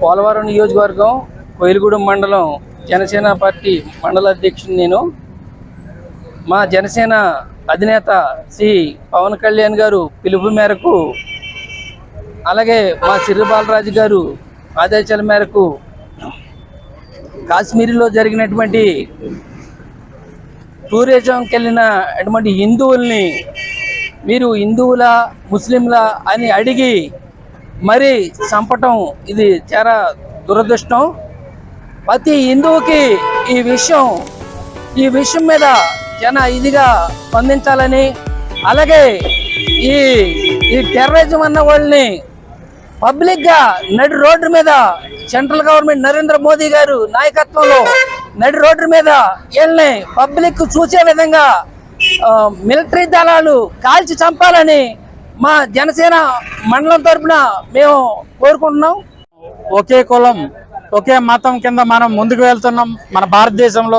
పోలవరం నియోజకవర్గం కోయిలగూడెం మండలం జనసేన పార్టీ మండల అధ్యక్షుడు నేను. మా జనసేన అధినేత శ్రీ పవన్ కళ్యాణ్ గారు పిలుపు మేరకు అలాగే మా సిర్రి బాలరాజు గారు ఆదేశాల మేరకు కాశ్మీర్లో జరిగినటువంటి టూరిజంకి వెళ్ళిన అటువంటి హిందువుల్ని మీరు హిందువులా ముస్లింలా అని అడిగి మరి చంపటం ఇది చాలా దురదృష్టం. ప్రతి హిందువుకి ఈ విషయం ఈ విషయం మీద జన ఇదిగా స్పందించాలని అలాగే ఈ ఈ టెర్రరిజం అన్న వాళ్ళని పబ్లిక్గా నడి రోడ్డు మీద సెంట్రల్ గవర్నమెంట్ నరేంద్ర మోదీ గారు నాయకత్వంలో నడి రోడ్డు మీద వీళ్ళని పబ్లిక్ చూసే విధంగా మిలిటరీ దళాలు కాల్చి చంపాలని మా జనసేన మండలం తరపున మేము కోరుకుంటున్నాం. ఒకే కులం ఒకే మతం కింద మనం ముందుకు వెళ్తున్నాం. మన భారతదేశంలో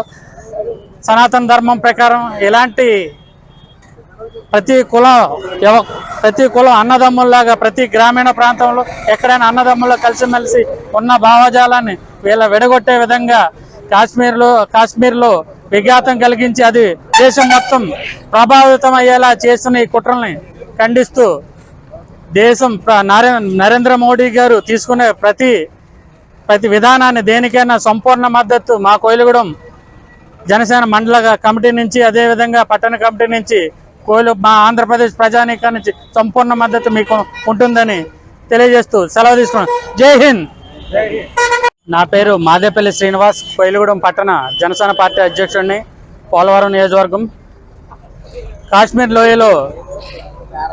సనాతన ధర్మం ప్రకారం ఎలాంటి ప్రతి కులం ప్రతి కులం అన్నదమ్ముల్లాగా ప్రతి గ్రామీణ ప్రాంతంలో ఎక్కడైనా అన్నదమ్ముల్లో కలిసిమెలిసి ఉన్న భావజాలాన్ని వీళ్ళ విడగొట్టే విధంగా కాశ్మీర్లో కాశ్మీర్లో విఘాతం కలిగించి అది దేశం మొత్తం ప్రభావితం అయ్యేలా చేస్తున్న ఈ కుట్రల్ని ఖండిస్తూ దేశం ప్ర- నరే- నరేంద్ర మోడీ గారు తీసుకునే ప్రతి ప్రతి విధానాన్ని దేనికైనా సంపూర్ణ మద్దతు మా కోయిలగూడెం జనసేన మండల కమిటీ నుంచి అదేవిధంగా పట్టణ కమిటీ నుంచి కోయిలు మా ఆంధ్రప్రదేశ్ ప్రజానీకా నుంచి సంపూర్ణ మద్దతు మీకు ఉంటుందని తెలియజేస్తూ సెలవు తీసుకున్నాను జై హింద్! నా పేరు మాదేపల్లి శ్రీనివాస్ కోయిలగూడెం పట్టణ జనసేన పార్టీ అధ్యక్షుడిని పోలవరం నియోజకవర్గం. కాశ్మీర్ లోయలో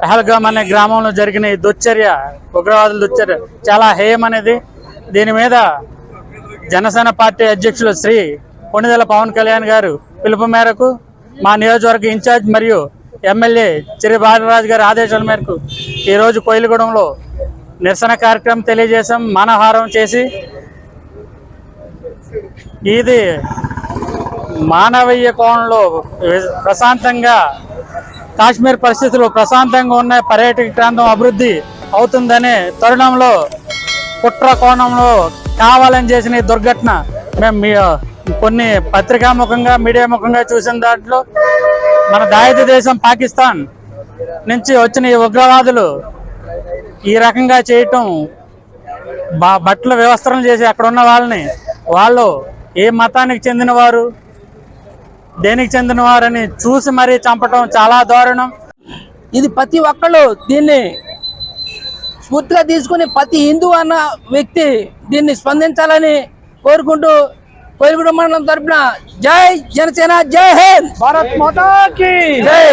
పహల్గామ్ అనే గ్రామంలో జరిగిన ఈ దుశ్చర్య ఉగ్రవాదుల దుశ్చర్య చాలా హేయమనేది దీని మీద జనసేన పార్టీ అధ్యక్షులు శ్రీ కొణిదెల పవన్ కళ్యాణ్ గారు పిలుపు మేరకు మా నియోజకవర్గ ఇన్ఛార్జ్ మరియు ఎమ్మెల్యే చిరి బాలరాజు గారి ఆదేశాల మేరకు ఈరోజు కోయిలగూడెంలో నిరసన కార్యక్రమం తెలియజేశాం. మానహారం చేసి ఇది మానవీయ కోణంలో ప్రశాంతంగా కాశ్మీర్ పరిస్థితులు ప్రశాంతంగా ఉన్న పర్యాటక ప్రాంతం అభివృద్ధి అవుతుందనే తరుణంలో కుట్ర కోణంలో కావాలని చేసిన ఈ దుర్ఘటన మేము మీ కొన్ని పత్రికా ముఖంగా మీడియా ముఖంగా చూసిన దాంట్లో మన దాయిత దేశం పాకిస్తాన్ నుంచి వచ్చిన ఈ ఉగ్రవాదులు ఈ రకంగా చేయటం బట్టలు వ్యవస్థలు చేసి అక్కడ ఉన్న వాళ్ళని వాళ్ళు ఏ మతానికి చెందినవారు దేనికి చెందినవారని చూసి మరీ చంపటం చాలా దారుణం. ఇది ప్రతి ఒక్కళ్ళు దీన్ని స్ఫూర్తిగా తీసుకుని ప్రతి హిందూ అన్న వ్యక్తి దీన్ని స్పందించాలని కోరుకుంటూ కోరుకుంటూ మండలం తరపున జై జనసేన జై హింద్! భారత్ మాతా కీ జై!